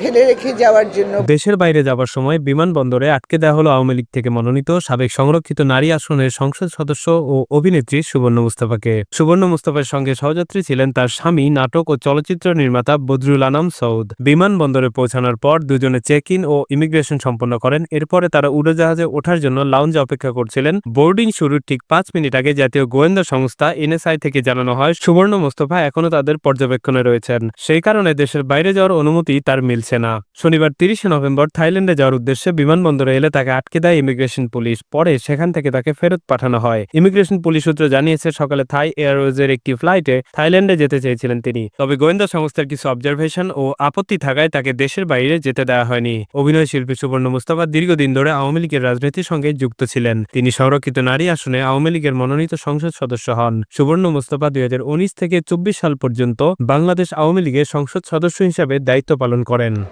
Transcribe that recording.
ফেলে রেখে যাওয়ার জন্য। দেশের বাইরে যাবার সময় বিমানবন্দরে আটকে দেওয়া হলো আওয়ামী লীগ থেকে মনোনীত সাবেক সংরক্ষিত নারী আসনের সংসদ সদস্য ও অভিনেত্রী সুবর্ণ মুস্তাফাকে। সুবর্ণ মুস্তাফার সঙ্গে সহযাত্রী ছিলেন তার স্বামী, নাটক ও চলচ্চিত্র নির্মাতা বদরুল আনাম সৌদ। বিমানবন্দরে পৌঁছানোর পর দুজনে চেক ইন ও ইমিগ্রেশন সম্পন্ন করেন। এরপরে তারা উড়োজাহাজে ওঠার জন্য লাউঞ্জে অপেক্ষা করছিলেন। বোর্ডিং শুরুর ঠিক পাঁচ মিনিট আগে জাতীয় গোয়েন্দা সংস্থা এনএসআই থেকে জানানো হয়, সুবর্ণ মুস্তফা এখনও তাদের পর্যবেক্ষণে রয়েছেন। সেই কারণে দেশের বাইরে যাওয়ার অনুমতি তার মিলছে না। শনিবার তিরিশে নভেম্বর থাইল্যান্ডে যাওয়ার উদ্দেশ্যে বিমানবন্দরে এলে তাকে আটকে দেয় ইমিগ্রেশন পুলিশ। পরে সেখান থেকে তাকে ফেরত পাঠানো হয়। ইমিগ্রেশন পুলিশ সূত্র জানিয়েছে, সকালে থাই এয়ারওয়েজের একটি ফ্লাইটে থাইল্যান্ডে যেতে চেয়েছিলেন তিনি। তবে গোয়েন্দা সংস্থার কিছু অবজারভেশন ও আপত্তি থাকায় তাকে দেশের বাইরে যেতে দেওয়া হয়নি। অভিনয় শিল্পী সুবর্ণ মুস্তাফা দীর্ঘদিন ধরে আওয়ামী লীগের রাজনীতির সঙ্গে যুক্ত ছিলেন। তিনি সংরক্ষিত নারী আসনে আওয়ামী লীগের মনোনীত সংসদ সদস্য হন। সুবর্ণ মুস্তাফা দুই থেকে চব্বিশ সাল পর্যন্ত বাংলাদেশ আওয়ামী লীগের সংসদ সদস্য হিসাবে দায়িত্ব পালন করেন। Again.